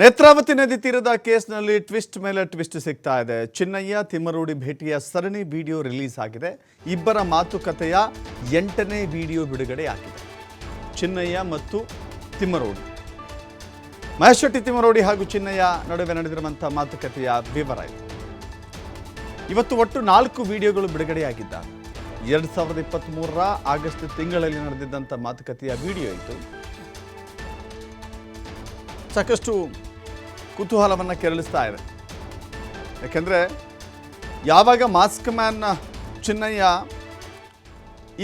ನೇತ್ರಾವತಿ ನದಿ ತೀರದ ಕೇಸ್ನಲ್ಲಿ ಟ್ವಿಸ್ಟ್ ಮೇಲೆ ಟ್ವಿಸ್ಟ್ ಸಿಗ್ತಾ ಇದೆ. ಚಿನ್ನಯ್ಯ ತಿಮ್ಮರೂಡಿ ಭೇಟಿಯ ಸರಣಿ ವಿಡಿಯೋ ರಿಲೀಸ್ ಆಗಿದೆ. ಇಬ್ಬರ ಮಾತುಕತೆಯ ಎಂಟನೇ ವಿಡಿಯೋ ಬಿಡುಗಡೆಯಾಗಿದೆ. ಚಿನ್ನಯ್ಯ ಮತ್ತು ತಿಮ್ಮರೋಡಿ. ಮಹೇಶ್ ಶೆಟ್ಟಿ ತಿಮ್ಮರೋಡಿ ಹಾಗೂ ಚಿನ್ನಯ್ಯ ನಡುವೆ ನಡೆದಿರುವಂಥ ಮಾತುಕತೆಯ ವಿವರ ಇದೆ. ಇವತ್ತು ಒಟ್ಟು ನಾಲ್ಕು ವಿಡಿಯೋಗಳು ಬಿಡುಗಡೆಯಾಗಿದ್ದಾವೆ. ಎರಡು ಸಾವಿರದ ಇಪ್ಪತ್ತ್ಮೂರರ ಆಗಸ್ಟ್ ತಿಂಗಳಲ್ಲಿ ನಡೆದಿದ್ದಂಥ ಮಾತುಕತೆಯ ವಿಡಿಯೋ ಇತ್ತು ಸಾಕಷ್ಟು ಕುತೂಹಲವನ್ನು ಕೆರಳಿಸ್ತಾ ಇದೆ. ಯಾಕೆಂದರೆ ಯಾವಾಗ ಮಾಸ್ಕ್ ಮ್ಯಾನ್ ಚಿನ್ನಯ್ಯ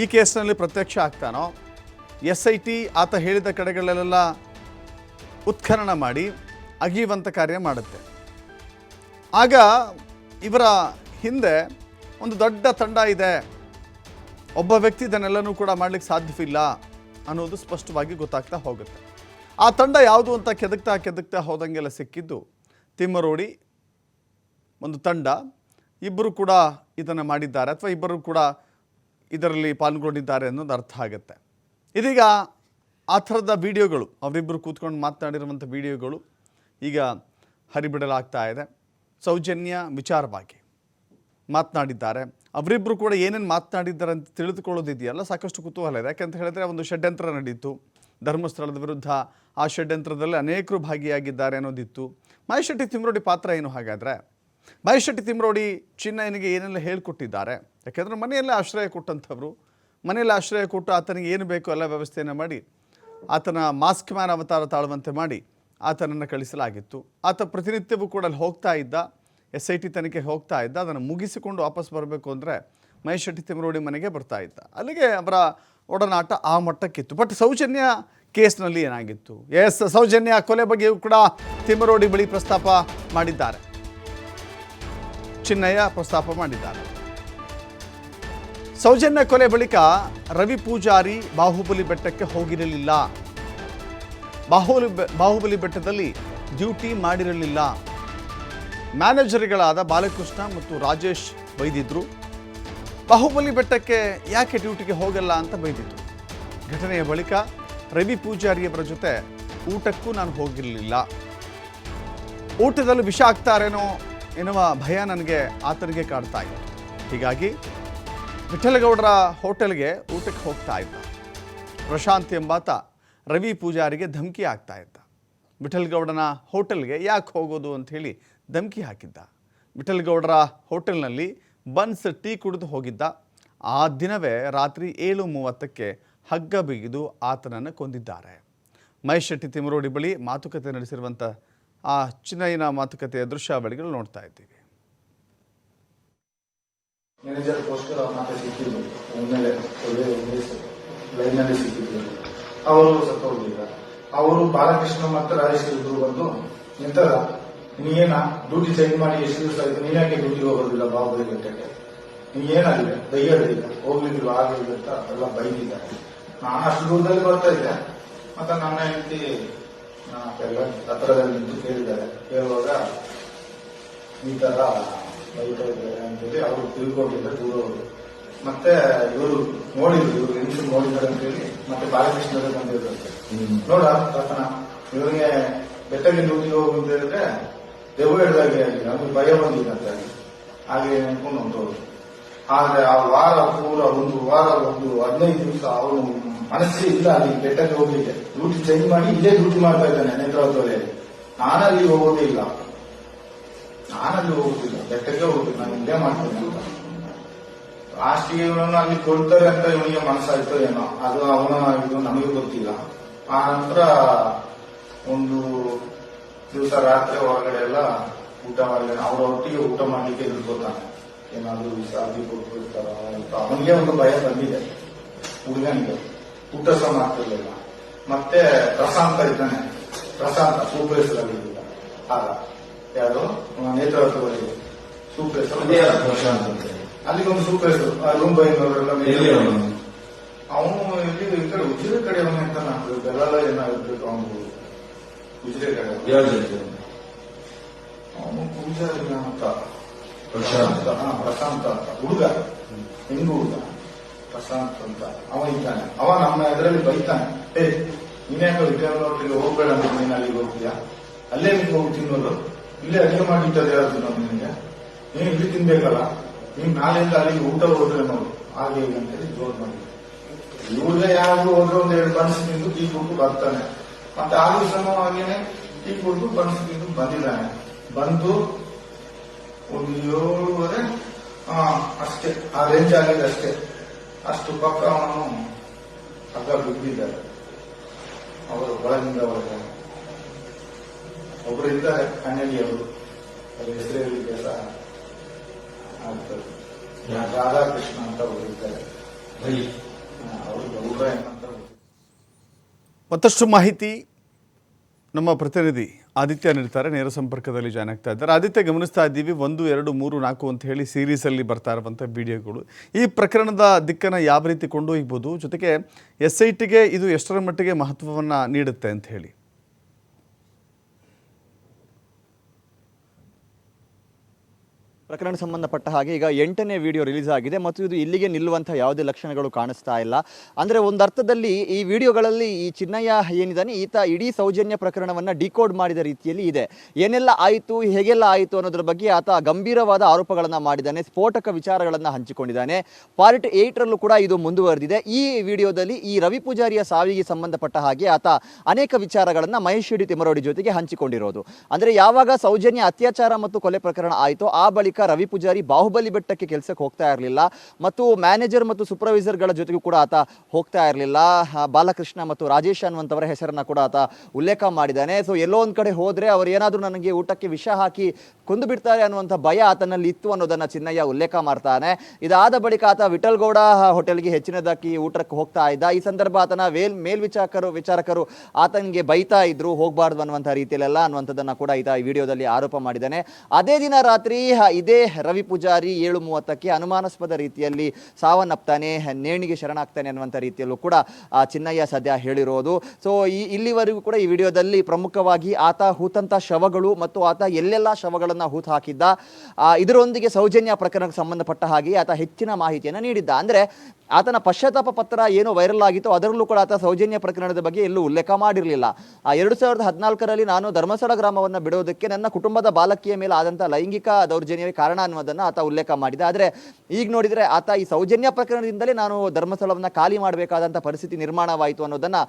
ಈ ಕೇಸ್ನಲ್ಲಿ ಪ್ರತ್ಯಕ್ಷ ಆಗ್ತಾನೋ, ಎಸ್ ಐ ಟಿ ಆತ ಹೇಳಿದ ಕಡೆಗಳಲ್ಲೆಲ್ಲ ಉತ್ಖನನ ಮಾಡಿ ಅಗಿಯುವಂಥ ಕಾರ್ಯ ಮಾಡುತ್ತೆ. ಆಗ ಇವರ ಹಿಂದೆ ಒಂದು ದೊಡ್ಡ ತಂಡ ಇದೆ. ಒಬ್ಬ ವ್ಯಕ್ತಿ ಇದನ್ನೆಲ್ಲನೂ ಕೂಡ ಮಾಡಲಿಕ್ಕೆ ಸಾಧ್ಯವಿಲ್ಲ ಅನ್ನೋದು ಸ್ಪಷ್ಟವಾಗಿ ಗೊತ್ತಾಗ್ತಾ ಹೋಗುತ್ತೆ. ಆ ತಂಡ ಯಾವುದು ಅಂತ ಕೆದಕ್ತಾ ಕೆದಕ್ತಾ ಹೋದಂಗೆಲ್ಲ ಸಿಕ್ಕಿದ್ದು ತಿಮ್ಮರೋಡಿ, ಒಂದು ತಂಡ. ಇಬ್ಬರು ಕೂಡ ಇದನ್ನು ಮಾಡಿದ್ದಾರೆ ಅಥವಾ ಇಬ್ಬರು ಕೂಡ ಇದರಲ್ಲಿ ಪಾಲ್ಗೊಂಡಿದ್ದಾರೆ ಅನ್ನೋದು ಅರ್ಥ ಆಗುತ್ತೆ. ಇದೀಗ ಆ ಥರದ ವಿಡಿಯೋಗಳು ಅವರಿಬ್ಬರು ಕೂತ್ಕೊಂಡು ಮಾತನಾಡಿರುವಂಥ ವಿಡಿಯೋಗಳು ಈಗ ಹರಿಬಿಡಲಾಗ್ತಾ ಇದೆ. ಸೌಜನ್ಯ ವಿಚಾರವಾಗಿ ಮಾತನಾಡಿದ್ದಾರೆ. ಅವರಿಬ್ಬರು ಕೂಡ ಏನೇನು ಮಾತನಾಡಿದ್ದಾರೆ ಅಂತ ತಿಳಿದುಕೊಳ್ಳೋದಿದೆಯಲ್ಲ ಸಾಕಷ್ಟು ಕುತೂಹಲ ಇದೆ. ಯಾಕೆಂತ ಹೇಳಿದ್ರೆ ಒಂದು ಷಡ್ಯಂತ್ರ ನಡೀತು. ಧರ್ಮಸ್ಥಳದ ವಿರುದ್ಧ ಆ ಷಡ್ಯಂತ್ರದಲ್ಲಿ ಅನೇಕರು ಭಾಗಿಯಾಗಿದ್ದಾರೆ ಅನ್ನೋದಿತ್ತು. ಮಹೇಶೆಟ್ಟಿ ತಿಮ್ರೋಡಿ ಪಾತ್ರ ಏನು ಹಾಗಾದರೆ? ಮಹೇಶೆಟ್ಟಿ ತಿಮ್ರೋಡಿ ಚಿನ್ನಯ್ಯನಿಗೆ ಏನೆಲ್ಲ ಹೇಳಿಕೊಟ್ಟಿದ್ದಾರೆ? ಯಾಕೆಂದರೆ ಮನೆಯಲ್ಲೇ ಆಶ್ರಯ ಕೊಟ್ಟಂಥವ್ರು. ಮನೆಯಲ್ಲೇ ಆಶ್ರಯ ಕೊಟ್ಟು ಆತನಿಗೆ ಏನು ಬೇಕೋ ಎಲ್ಲ ವ್ಯವಸ್ಥೆಯನ್ನು ಮಾಡಿ, ಆತನ ಮಾಸ್ಕ್ ಮ್ಯಾನ್ ಅವತಾರ ತಾಳುವಂತೆ ಮಾಡಿ ಆತನನ್ನು ಕಳಿಸಲಾಗಿತ್ತು. ಆತ ಪ್ರತಿನಿತ್ಯವೂ ಕೂಡ ಅಲ್ಲಿ ಹೋಗ್ತಾ ಇದ್ದ ಎಸ್ ಐ ಟಿ ತನಿಖೆ ಹೋಗ್ತಾ ಇದ್ದ, ಅದನ್ನು ಮುಗಿಸಿಕೊಂಡು ವಾಪಸ್ ಬರಬೇಕು ಅಂದರೆ ಮಹೇಶ್ ಶೆಟ್ಟಿ ತಿಮ್ರೋಡಿ ಮನೆಗೆ ಬರ್ತಾ ಇದ್ದ. ಅಲ್ಲಿಗೆ ಅವರ ಒಡನಾಟ ಆ ಮಟ್ಟಕ್ಕಿತ್ತು. ಬಟ್ ಸೌಜನ್ಯ ಕೇಸ್ನಲ್ಲಿ ಏನಾಗಿತ್ತು? ಎಸ್ ಸೌಜನ್ಯ ಕೊಲೆ ಬಗ್ಗೆಯೂ ಕೂಡ ತಿಮ್ಮರೋಡಿ ಬಳಿ ಪ್ರಸ್ತಾಪ ಮಾಡಿದ್ದಾರೆ. ಚಿನ್ನಯ್ಯ ಪ್ರಸ್ತಾಪ ಮಾಡಿದ್ದಾರೆ. ಸೌಜನ್ಯ ಕೊಲೆ ಬಳಿಕ ರವಿ ಪೂಜಾರಿ ಬಾಹುಬಲಿ ಬೆಟ್ಟಕ್ಕೆ ಹೋಗಿರಲಿಲ್ಲ. ಬಾಹುಬಲಿ ಬಾಹುಬಲಿ ಬೆಟ್ಟದಲ್ಲಿ ಡ್ಯೂಟಿ ಮಾಡಿರಲಿಲ್ಲ. ಮ್ಯಾನೇಜರ್ಗಳಾದ ಬಾಲಕೃಷ್ಣ ಮತ್ತು ರಾಜೇಶ್ ಬೈದಿದ್ರು. ಬಾಹುಬಲಿ ಬೆಟ್ಟಕ್ಕೆ ಯಾಕೆ ಡ್ಯೂಟಿಗೆ ಹೋಗಲ್ಲ ಅಂತ ಬೈದಿತ್ತು ಘಟನೆಯ ಬಳಿಕ ರವಿ ಪೂಜಾರಿಯವರ ಜೊತೆ ಊಟಕ್ಕೂ ನಾನು ಹೋಗಿರಲಿಲ್ಲ. ಊಟದಲ್ಲೂ ವಿಷ ಆಗ್ತಾರೇನೋ ಎನ್ನುವ ಭಯ ನನಗೆ ಆತನಿಗೆ ಕಾಡ್ತಾ ಇತ್ತು. ಹೀಗಾಗಿ ವಿಠಲಗೌಡರ ಹೋಟೆಲ್ಗೆ ಊಟಕ್ಕೆ ಹೋಗ್ತಾ ಇದ್ದ. ಪ್ರಶಾಂತ್ ಎಂಬಾತ ರವಿ ಪೂಜಾರಿಗೆ ಧಮಕಿ ಆಗ್ತಾ ಇದ್ದ. ವಿಠಲ್ಗೌಡನ ಹೋಟೆಲ್ಗೆ ಯಾಕೆ ಹೋಗೋದು ಅಂತ ಹೇಳಿ ಧಮಕಿ ಹಾಕಿದ್ದ. ವಿಠಲ್ಗೌಡರ ಹೋಟೆಲ್ನಲ್ಲಿ ಬನ್ಸ್ ಟೀ ಕುಡಿದು ಹೋಗಿದ್ದ. ಆ ದಿನವೇ ರಾತ್ರಿ ಏಳು ಮೂವತ್ತಕ್ಕೆ ಹಗ್ಗ ಬಿಗಿದು ಆತನನ್ನು ಕೊಂದಿದ್ದಾರೆ. ಮಹೇಶ್ ಶೆಟ್ಟಿ ತಿಮರೋಡಿ ಬಳಿ ಮಾತುಕತೆ ನಡೆಸಿರುವಂಥ ಆ ಚಿನ್ನಯ್ಯನ ಮಾತುಕತೆಯ ದೃಶ್ಯಾವಳಿಗಳು ನೋಡ್ತಾ ಇದ್ದೀವಿ. ಮಾತ್ರ ಅವರು ಬಾಲಕೃಷ್ಣ ಇಬ್ರು ಬಂದು ಎಂತದ ನೀನೇನ ಡ್ಯೂಟಿ ಚೇಂಜ್ ಮಾಡಿ ಎಷ್ಟು ದಿವಸ ಆಯ್ತು ನೀನ್ಯಾಕೆ ಡ್ಯೂಟಿಗೆ ಹೋಗೋದಿಲ್ಲ ಬಾಬುರಿ ಬೆಟ್ಟಕ್ಕೆ ನೀನೇನಾಗಿದೆ? ದಯ್ಯಡಿಲ್ಲ ಹೋಗ್ಲಿಕ್ಕಿಲ್ಲ ಆಗಲಿಲ್ಲ ಅಂತ ಎಲ್ಲ ಬೈದಿದ್ದಾರೆ ನಾನು ಅಷ್ಟು ದೂರದಲ್ಲಿ ಬರ್ತಾ ಇದ್ದೆ. ಮತ್ತೆ ನನ್ನ ಹೆಂಡತಿ ಹತ್ರದಲ್ಲಿ ನಿಂತು ಕೇಳಿದ್ದಾರೆ. ಕೇಳುವಾಗ ಈ ತರ ಬೈತಾ ಇದ್ದಾರೆ ಅಂತೇಳಿ ಅವರು ತಿಳ್ಕೊಂಡಿದ್ದಾರೆ ದೂರ ಹೋಗಿ ಮತ್ತೆ ಇವರು ನೋಡಿದ್ರು ಇವರು ಹೆಂಡತಿ ನೋಡಿದ್ದಾರೆ ಅಂತೇಳಿ ಮತ್ತೆ ಬಾಲಕೃಷ್ಣರೇ ಬಂದಿರುತ್ತೆ ನೋಡ ಕಥನ ಇವರಿಗೆ ಬೆಟ್ಟಗೆ ಡ್ಯೂಟಿಗೆ ಹೋಗು ಅಂತ ಹೇಳಿದ್ರೆ ದೆವ್ವ ಹಿಡ್ದಾಗೆ ಆಗಿದೆ. ನಮಗೆ ಭಯ ಬಂದಿಲ್ಲ ಹೇಳಿ ಹಾಗೆ ಅನ್ಕೊಂಡು ಹೊಂಟೋದು ಆದ್ರೆ ಆ ವಾರ ಪೂರ ಒಂದು ವಾರ, ಒಂದು ಹದಿನೈದು ದಿವಸ ಅವನು ಮನಸ್ಸೇ ಇಲ್ಲ ಅಲ್ಲಿ ಬೆಟ್ಟಕ್ಕೆ ಹೋಗ್ಲಿಕ್ಕೆ. ಡ್ಯೂಟಿ ಚೇಂಜ್ ಮಾಡಿ ಇಲ್ಲೇ ಡ್ಯೂಟಿ ಮಾಡ್ತಾ ಇದ್ದಾನೆ ನೇತ್ರಾವತಿಯಲ್ಲಿ. ನಾನಲ್ಲಿ ಹೋಗೋದಿಲ್ಲ ನಾನಲ್ಲಿ ಹೋಗುದಿಲ್ಲ. ಬೆಟ್ಟಕ್ಕೆ ಹೋಗುದಿಲ್ಲ. ನಾನು ಇಲ್ಲೇ ಮಾಡ್ತೇನೆ ಅಂತ. ಲಾಸ್ಟ್ಗೆ ಇವನನ್ನು ಅಲ್ಲಿ ಕೊಡ್ತಾರೆ ಅಂತ ಇವನಿಗೆ ಮನಸ್ಸಾಯ್ತೋ ಏನೋ. ಅದು ಅವನ ಇದು, ನಮಗೆ ಗೊತ್ತಿಲ್ಲ. ಆ ನಂತರ ಒಂದು ದಿವಸ ರಾತ್ರಿ ಹೊರಗಡೆ ಎಲ್ಲ ಊಟ ಮಾಡಿದ ಅವ್ರ ಒಟ್ಟಿಗೆ ಊಟ ಮಾಡಲಿಕ್ಕೆ ಇರ್ಬೋತಾನೆ ಏನಾದ್ರೂ ವಿಷಾದಿ ಕೊಟ್ಟಿರ್ತಾರ ಅಂತ. ಅವನಿಗೆ ಒಂದು ಭಯ ಬಂದಿದೆ. ಹುಡುಗನಿಗೆ. ಊಟ ಸಹ ಮಾಡ್ತಿರ್ಲಿಲ್ಲ. ಮತ್ತೆ ಪ್ರಶಾಂತ ಇದ್ದಾನೆ. ಪ್ರಶಾಂತ ಸೂಪರ್ ಹೆಸರಲ್ಲಿ ಆಗ ಯಾರು ನೇತ್ರಾವತಿ ಸೂಪರ್ ಹೆಸರು ಅಲ್ಲಿಗೆ ಒಂದು ಸೂಪರ್ ಹೆಸರು ರೂಮ್ ಬೈನವರೆಲ್ಲ ಅವನು? ಇಲ್ಲಿ ಈ ಕಡೆ ಉಜಿರೆ ಕಡೆ ಅವನು ಅಂತ ನಾನು ಬೆಲ್ಲ ಏನಾಗಿರ್ಬೇಕು ಅವನು ಕಡೆ ಅವನು ಪೂಜಾರಿ ಅಂತ. ಪ್ರಶಾಂತ. ಹಾ, ಪ್ರಶಾಂತ ಅಂತ. ಹುಡುಗ. ಹೆಂಗು ಹುಡುಗ? ಪ್ರಶಾಂತ್ ಅಂತ. ಅವ ಇದ್ದಾನೆ. ಅವ ನಮ್ಮ ಇದರಲ್ಲಿ ಬೈತಾನೆ. ಏ ನೀನ್ಯಾಕೆ ವಿದ್ಯಾರ್ಥಿಗಳಿಗೆ ಹೋಗ್ಬೇಡ ಅಂತ ನೀನು ಅಲ್ಲಿಗೆ ಹೋಗ್ತೀಯಾ? ಅಲ್ಲೇ ನಿಂತು ಹೋಗಿ ತಿನ್ನೋದು? ಇಲ್ಲೇ ಅಡಿಗೆ ಮಾಡಿಟ್ಟದೆ ಯಾರು ತಿನ್ನೋದು ನಿನಗೆ? ನೀನು ಇಲ್ಲಿ ತಿನ್ಬೇಕಲ್ಲ? ನೀನು ನಾಳೆಯಿಂದ ಅಲ್ಲಿಗೆ ಊಟ ಹೋದ್ರೆ ನೋಡು. ಹಾಗೆ ಅಂತ ಹೇಳಿ ಜೋರ್ ಮಾಡಿ ಇವ್ರಿಗೆ ಯಾರು ಹೋದ್ರೆ ಒಂದು ಎರಡು ಮನಸ್ಸು ನಿಂತು ಟೀ ಕುಡ್ದು ಬರ್ತಾನೆ. ಮತ್ತೆ ಆ ದಿವಸನೂ ಹಾಗೇನೆ ಟೀ ಕುಡ್ದು ಬನ್ಸ್ ತಿಂದು ಬಂದಿದ್ದಾನೆ ಬಂದು ಒಂದು ಏಳುವರೆ ಅಷ್ಟೇ. ಆ ರೇಂಜ್ ಆಗಿದೆ ಅಷ್ಟೇ. ಅಷ್ಟು ಪಕ್ಕ ಅವನು ಹಗ್ಗ ಬಿದ್ದಿದ್ದಾರೆ ಅವರು ಒಳಗಿಂದ ಒಳಗೆ. ಒಬ್ರು ಇದ್ದಾರೆ ಕನ್ನಡಿ ಅವರು. ಅವ್ರ ಹೆಸರು ಹೇಳಲಿಕ್ಕೆ ಸಹ ಆಗ್ತದೆ. ರಾಧಾಕೃಷ್ಣ ಅಂತ ಒಬ್ಬರು ಇದ್ದಾರೆ. ಅವರು ಗೌಡ್ರ. ಮತ್ತಷ್ಟು ಮಾಹಿತಿ ನಮ್ಮ ಪ್ರತಿನಿಧಿ ಆದಿತ್ಯ ನೀಡ್ತಾರೆ ನೇರ ಸಂಪರ್ಕದಲ್ಲಿ ಜಾಯ್ನ್ ಆಗ್ತಾ ಇದ್ದಾರೆ. ಆದಿತ್ಯ, ಗಮನಿಸ್ತಾ ಇದ್ದೀವಿ, ಒಂದು, ಎರಡು, ಮೂರು, ನಾಲ್ಕು ಅಂತ ಹೇಳಿ ಸೀರೀಸಲ್ಲಿ ಬರ್ತಾ ಇರುವಂಥ ವಿಡಿಯೋಗಳು ಈ ಪ್ರಕರಣದ ದಿಕ್ಕನ್ನು ಯಾವ ರೀತಿ ಕೊಂಡೊಯ್ಯಬಹುದು ಜೊತೆಗೆ ಎಸ್ ಐ ಟಿಗೆ ಇದು ಎಷ್ಟರ ಮಟ್ಟಿಗೆ ಮಹತ್ವವನ್ನು ನೀಡುತ್ತೆ ಅಂತ ಹೇಳಿ. ಪ್ರಕರಣ ಸಂಬಂಧಪಟ್ಟ ಹಾಗೆ ಈಗ ಎಂಟನೇ ವಿಡಿಯೋ ರಿಲೀಸ್ ಆಗಿದೆ ಮತ್ತು ಇದು ಇಲ್ಲಿಗೆ ನಿಲ್ಲುವಂಥ ಯಾವುದೇ ಲಕ್ಷಣಗಳು ಕಾಣಿಸ್ತಾ ಇಲ್ಲ. ಅಂದರೆ ಒಂದು ಅರ್ಥದಲ್ಲಿ ಈ ವಿಡಿಯೋಗಳಲ್ಲಿ ಈ ಚಿನ್ನಯ್ಯ ಏನಿದ್ದಾನೆ, ಈತ ಇಡೀ ಸೌಜನ್ಯ ಪ್ರಕರಣವನ್ನು ಡಿಕೋಡ್ ಮಾಡಿದ ರೀತಿಯಲ್ಲಿ ಇದೆ. ಏನೆಲ್ಲ ಆಯಿತು, ಹೇಗೆಲ್ಲ ಆಯಿತು ಅನ್ನೋದ್ರ ಬಗ್ಗೆ ಆತ ಗಂಭೀರವಾದ ಆರೋಪಗಳನ್ನು ಮಾಡಿದ್ದಾನೆ, ಸ್ಫೋಟಕ ವಿಚಾರಗಳನ್ನು ಹಂಚಿಕೊಂಡಿದ್ದಾನೆ. ಪಾರ್ಟ್ ಏಯ್ಟರಲ್ಲೂ ಕೂಡ ಇದು ಮುಂದುವರೆದಿದೆ. ಈ ವಿಡಿಯೋದಲ್ಲಿ ಈ ರವಿ ಪೂಜಾರಿಯ ಸಾವಿಗೆ ಸಂಬಂಧಪಟ್ಟ ಹಾಗೆ ಆತ ಅನೇಕ ವಿಚಾರಗಳನ್ನು ಮಹೇಶ್ ತಿಮರೋಡಿ ಜೊತೆಗೆ ಹಂಚಿಕೊಂಡಿರೋದು. ಅಂದರೆ ಯಾವಾಗ ಸೌಜನ್ಯ ಅತ್ಯಾಚಾರ ಮತ್ತು ಕೊಲೆ ಪ್ರಕರಣ ಆಯಿತು, ಆ ಬಳಿಕ ರವಿ ಪೂಜಾರಿ ಬಾಹುಬಲಿ ಬೆಟ್ಟಕ್ಕೆ ಕೆಲಸಕ್ಕೆ ಹೋಗ್ತಾ ಇರಲಿಲ್ಲ ಮತ್ತು ಮ್ಯಾನೇಜರ್ ಮತ್ತು ಸೂಪರ್ವೈಸರ್ಗಳ ಜೊತೆಗೂ ಕೂಡ ಆತ ಹೋಗ್ತಾ ಇರಲಿಲ್ಲ. ಬಾಲಕೃಷ್ಣ ಮತ್ತು ರಾಜೇಶ್ ಅನ್ನುವಂಥವರ ಹೆಸರನ್ನ ಕೂಡ ಆತ ಉಲ್ಲೇಖ ಮಾಡಿದ್ದಾನೆ. ಸೊ ಎಲ್ಲೋ ಒಂದು ಕಡೆ ಹೋದ್ರೆ ಅವರು ಏನಾದರೂ ನನಗೆ ಊಟಕ್ಕೆ ವಿಷ ಹಾಕಿ ಕೊಂದು ಬಿಡ್ತಾರೆ ಅನ್ನುವಂಥ ಭಯ ಆತನಲ್ಲಿ ಇತ್ತು ಅನ್ನೋದನ್ನು ಚಿನ್ನಯ್ಯ ಉಲ್ಲೇಖ ಮಾಡ್ತಾನೆ. ಇದಾದ ಬಳಿಕ ಆತ ವಿಠಲ್ಗೌಡ ಹೋಟೆಲ್ಗೆ ಹೆಚ್ಚಿನದಾಗಿ ಊಟಕ್ಕೆ ಹೋಗ್ತಾ ಇದ್ದ. ಈ ಸಂದರ್ಭ ಆತನ ವೇಲ್ ಮೇಲ್ವಿಚಾರಕರು, ವಿಚಾರಕರು ಆತನಿಗೆ ಬೈತಾ ಇದ್ರು, ಹೋಗಬಾರ್ದು ಅನ್ನುವಂಥ ರೀತಿಯಲ್ಲೆಲ್ಲ ಅನ್ನುವಂಥದ್ದನ್ನು ಕೂಡ ಈತ ಈ ವಿಡಿಯೋದಲ್ಲಿ ಆರೋಪ ಮಾಡಿದ್ದಾನೆ. ಅದೇ ದಿನ ರಾತ್ರಿ ಇದೇ ರವಿ ಪೂಜಾರಿ ಏಳು ಮೂವತ್ತಕ್ಕೆ ಅನುಮಾನಾಸ್ಪದ ರೀತಿಯಲ್ಲಿ ಸಾವನ್ನಪ್ತಾನೆ ನೇಣಿಗೆ ಶರಣಾಗ್ತಾನೆ ಅನ್ನುವಂಥ ರೀತಿಯಲ್ಲೂ ಕೂಡ ಆ, ಚಿನ್ನಯ್ಯ ಸದ್ಯ ಹೇಳಿರೋದು. ಸೊ ಈ ಇಲ್ಲಿವರೆಗೂ ಕೂಡ ಈ ವಿಡಿಯೋದಲ್ಲಿ ಪ್ರಮುಖವಾಗಿ ಆತ ಹೂತಂತ ಶವಗಳು ಮತ್ತು ಆತ ಎಲ್ಲೆಲ್ಲ ಶವಗಳನ್ನು ಹೂತು ಹಾಕಿದ್ದ. ಇದರೊಂದಿಗೆ ಸೌಜನ್ಯ ಪ್ರಕರಣಕ್ಕೆ ಸಂಬಂಧಪಟ್ಟ ಹಾಗೆ ಆತ ಹೆಚ್ಚಿನ ಮಾಹಿತಿಯನ್ನು ನೀಡಿದ್ದ. ಅಂದರೆ ಆತನ ಪಶ್ಚಾತ್ತಾಪ ಪತ್ರ ಏನು ವೈರಲ್ ಆಗಿತ್ತು ಅದರಲ್ಲೂ ಕೂಡ ಆತ ಸೌಜನ್ಯ ಪ್ರಕರಣದ ಬಗ್ಗೆ ಎಲ್ಲೂ ಉಲ್ಲೇಖ ಮಾಡಿರಲಿಲ್ಲ. ಎರಡು ಸಾವಿರದ ಹದಿನಾಲ್ಕರಲ್ಲಿ ನಾನು ಧರ್ಮಸ್ಥಳ ಗ್ರಾಮವನ್ನು ಬಿಡೋದಕ್ಕೆ ನನ್ನ ಕುಟುಂಬದ ಬಾಲಕಿಯ ಮೇಲೆ ಆದಂಥ ಲೈಂಗಿಕ ದೌರ್ಜನ್ಯವೇ ಕಾರಣ ಅನ್ನೋದನ್ನು ಆತ ಉಲ್ಲೇಖ ಮಾಡಿದ. ಆದರೆ ಈಗ ನೋಡಿದರೆ ಆತ ಈ ಸೌಜನ್ಯ ಪ್ರಕರಣದಿಂದಲೇ ನಾನು ಧರ್ಮಸ್ಥಳವನ್ನು ಖಾಲಿ ಮಾಡಬೇಕಾದಂಥ ಪರಿಸ್ಥಿತಿ ನಿರ್ಮಾಣವಾಯಿತು ಅನ್ನೋದನ್ನು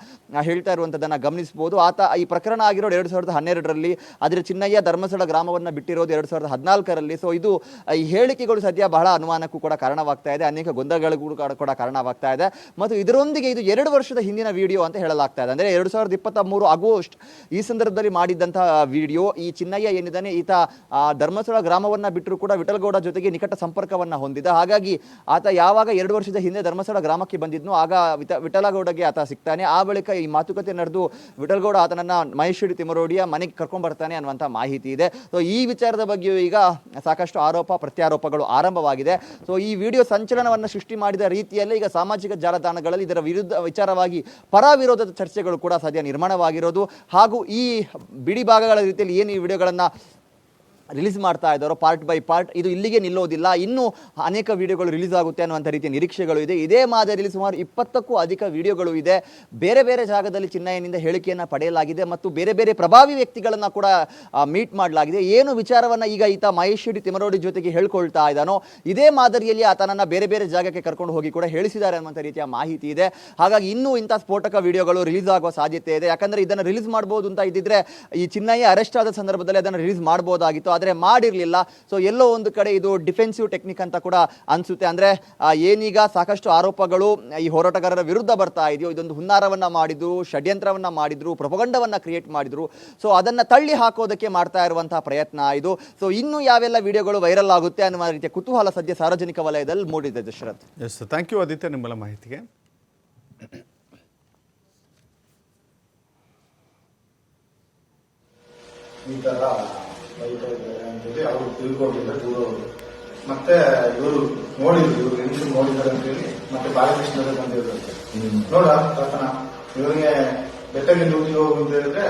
ಹೇಳ್ತಾ ಇರುವಂಥದ್ದನ್ನು ಗಮನಿಸಬಹುದು ಆತ ಈ ಪ್ರಕರಣ ಆಗಿರೋದು ಎರಡು ಸಾವಿರದ ಹನ್ನೆರಡರಲ್ಲಿ, ಆದರೆ ಚಿನ್ನಯ್ಯ ಧರ್ಮಸ್ಥಳ ಗ್ರಾಮವನ್ನು ಬಿಟ್ಟಿರೋದು ಎರಡು ಸಾವಿರದ ಹದಿನಾಲ್ಕರಲ್ಲಿ. ಸೊ ಇದು ಈ ಹೇಳಿಕೆಗಳು ಸದ್ಯ ಬಹಳ ಅನುಮಾನಕ್ಕೂ ಕೂಡ ಕಾರಣವಾಗ್ತಾ ಇದೆ. ಅನೇಕ ಗೊಂದಲಗಳಿಗೂ ಕೂಡ ಕಾರಣವಾಗ್ತಾ ಇದೆ. ಮತ್ತು ಇದರೊಂದಿಗೆ ಇದು ಎರಡು ವರ್ಷದ ಹಿಂದಿನ ವಿಡಿಯೋ ಅಂತ ಹೇಳಲಾಗ್ತಾ ಇದೆ. ಅಂದರೆ ಎರಡು ಸಾವಿರದ ಇಪ್ಪತ್ತ ಮೂರು ಆಗಸ್ಟ್ ಈ ಸಂದರ್ಭದಲ್ಲಿ ಮಾಡಿದ್ದಂತಹ ವಿಡಿಯೋ ಈ ಚಿನ್ನಯ್ಯ ಏನಿದ್ದಾನೆ, ಈತ ಧರ್ಮಸ್ಥಳ ಗ್ರಾಮವನ್ನ ಬಿಟ್ಟರು ಕೂಡ ವಿಠಲ್ಗೌಡ ಜೊತೆಗೆ ನಿಕಟ ಸಂಪರ್ಕವನ್ನು ಹೊಂದಿದ. ಹಾಗಾಗಿ ಆತ ಯಾವಾಗ ಎರಡು ವರ್ಷದ ಹಿಂದೆ ಧರ್ಮಸ್ಥಳ ಗ್ರಾಮಕ್ಕೆ ಬಂದಿದ್ನೋ ಆಗ ವಿತ ವಿಠಲಗೌಡಗೆ ಆತ ಸಿಗ್ತಾನೆ. ಆ ಬಳಿಕ ಈ ಮಾತುಕತೆ ನಡೆದು ವಿಠಲ್ಗೌಡ ಆತನನ್ನು ಮಹೇಶ್ವರಿ ತಿಮರೋಡಿಯ ಮನೆಗೆ ಕರ್ಕೊಂಡ್ಬರ್ತಾನೆ ಅನ್ನುವಂಥ ಮಾಹಿತಿ ಇದೆ. ಸೊ ಈ ವಿಚಾರದ ಬಗ್ಗೆಯೂ ಈಗ ಸಾಕಷ್ಟು ಆರೋಪ, ಪ್ರತ್ಯಾರೋಪಗಳು ಆರಂಭವಾಗಿದೆ. ಸೊ ಈ ವಿಡಿಯೋ ಸಂಚಲನವನ್ನು ಸೃಷ್ಟಿ ಮಾಡಿದ ರೀತಿಯಲ್ಲೇ ಈಗ ಸಾಮಾಜಿಕ ಜಾಲತಾಣಗಳಲ್ಲಿ ಇದರ ವಿರುದ್ಧ ವಿಚಾರವಾಗಿ ಪರ ವಿರೋಧದ ಚರ್ಚೆಗಳು ಕೂಡ ಸದ್ಯ ನಿರ್ಮಾಣವಾಗಿರೋದು. ಹಾಗೂ ಈ ಬಿಡಿ ಭಾಗಗಳ ರೀತಿಯಲ್ಲಿ ಏನು ಈ ವಿಡಿಯೋಗಳನ್ನು ರಿಲೀಸ್ ಮಾಡ್ತಾ ಇದ್ದಾರೋ ಪಾರ್ಟ್ ಬೈ ಪಾರ್ಟ್, ಇದು ಇಲ್ಲಿಗೆ ನಿಲ್ಲೋದಿಲ್ಲ. ಇನ್ನೂ ಅನೇಕ ವಿಡಿಯೋಗಳು ರಿಲೀಸ್ ಆಗುತ್ತೆ ಅನ್ನುವಂಥ ರೀತಿಯ ನಿರೀಕ್ಷೆಗಳು ಇದೆ. ಇದೇ ಮಾದರಿಯಲ್ಲಿ ಸುಮಾರು ಇಪ್ಪತ್ತಕ್ಕೂ ಅಧಿಕ ವಿಡಿಯೋಗಳು ಇದೆ. ಬೇರೆ ಬೇರೆ ಜಾಗದಲ್ಲಿ ಚಿನ್ನಯ್ಯನಿಂದ ಹೇಳಿಕೆಯನ್ನು ಪಡೆಯಲಾಗಿದೆ ಮತ್ತು ಬೇರೆ ಬೇರೆ ಪ್ರಭಾವಿ ವ್ಯಕ್ತಿಗಳನ್ನು ಕೂಡ ಮೀಟ್ ಮಾಡಲಾಗಿದೆ. ಏನು ವಿಚಾರವನ್ನು ಈಗ ಈತ ಮಹೇಶ್ವರಿ ತಿಮರೋಡಿ ಜೊತೆಗೆ ಹೇಳ್ಕೊಳ್ತಾ ಇದ್ದಾನೋ, ಇದೇ ಮಾದರಿಯಲ್ಲಿ ಆತನನ್ನು ಬೇರೆ ಬೇರೆ ಜಾಗಕ್ಕೆ ಕರ್ಕೊಂಡು ಹೋಗಿ ಕೂಡ ಹೇಳಿಸಿದ್ದಾರೆ ಅನ್ನುವಂಥ ರೀತಿಯ ಮಾಹಿತಿ ಇದೆ. ಹಾಗಾಗಿ ಇನ್ನೂ ಇಂಥ ಸ್ಫೋಟಕ ವಿಡಿಯೋಗಳು ರಿಲೀಸ್ ಆಗುವ ಸಾಧ್ಯತೆ ಇದೆ. ಯಾಕಂದರೆ ಇದನ್ನು ರಿಲೀಸ್ ಮಾಡ್ಬೋದು ಅಂತ ಇದ್ದಿದ್ರೆ ಈ ಚಿನ್ನಯ್ಯ ಅರೆಸ್ಟ್ ಆದ ಸಂದರ್ಭದಲ್ಲಿ ಅದನ್ನು ರಿಲೀಸ್ ಮಾಡ್ಬೋದಾಗಿತ್ತು. ಆದರೆ ಮಾಡಿರಲಿಲ್ಲ. ಸೊ ಎಲ್ಲೋ ಒಂದು ಕಡೆ ಇದು ಡಿಫೆನ್ಸಿವ್ ಟೆಕ್ನಿಕ್ ಅಂತ ಕೂಡ ಅನಿಸುತ್ತೆ. ಅಂದರೆ ಏನೀಗ ಸಾಕಷ್ಟು ಆರೋಪಗಳು ಈ ಹೋರಾಟಗಾರರ ವಿರುದ್ಧ ಬರ್ತಾ ಇದೆಯೋ ಇದೊಂದು ಹುನ್ನಾರವನ್ನು ಮಾಡಿದ್ರು ಷಡ್ಯಂತ್ರವನ್ನು ಮಾಡಿದ್ರು ಪ್ರಪಗಂಡವನ್ನು ಕ್ರಿಯೇಟ್ ಮಾಡಿದ್ರು. ಸೊ ಅದನ್ನು ತಳ್ಳಿ ಹಾಕೋದಕ್ಕೆ ಮಾಡ್ತಾ ಇರುವಂತಹ ಪ್ರಯತ್ನ ಇದು. ಸೊ ಇನ್ನೂ ಯಾವೆಲ್ಲ ವಿಡಿಯೋಗಳು ವೈರಲ್ ಆಗುತ್ತೆ ಅನ್ನುವ ರೀತಿಯ ಕುತೂಹಲ ಸದ್ಯ ಸಾರ್ವಜನಿಕ ವಲಯದಲ್ಲಿ ಮೂಡಿದೆ Dasharath. Yes thank you Aditya ನಿಮ್ಮೆಲ್ಲ ಮಾಹಿತಿಗೆ. ಈ ತರ ಬೈತಾ ಇದ್ದಾರೆ ಅಂತೇಳಿ ಅವರು ತಿಳ್ಕೊಂಡಿಲ್ಲ ದೂರ ಅವರು ಮತ್ತೆ ಇವರು ನೋಡಿದ್ರು ಇವ್ರು ಹೆಂಗಸರು ನೋಡಿದ್ದಾರೆ ಅಂತೇಳಿ ಮತ್ತೆ ಬಾಲಕೃಷ್ಣರೇ ಬಂದಿರೋದು ನೋಡ ಬೆಟ್ಟಗೆ ಹೋಗಿ ಹೋಗು ಅಂತ ಹೇಳಿದ್ರೆ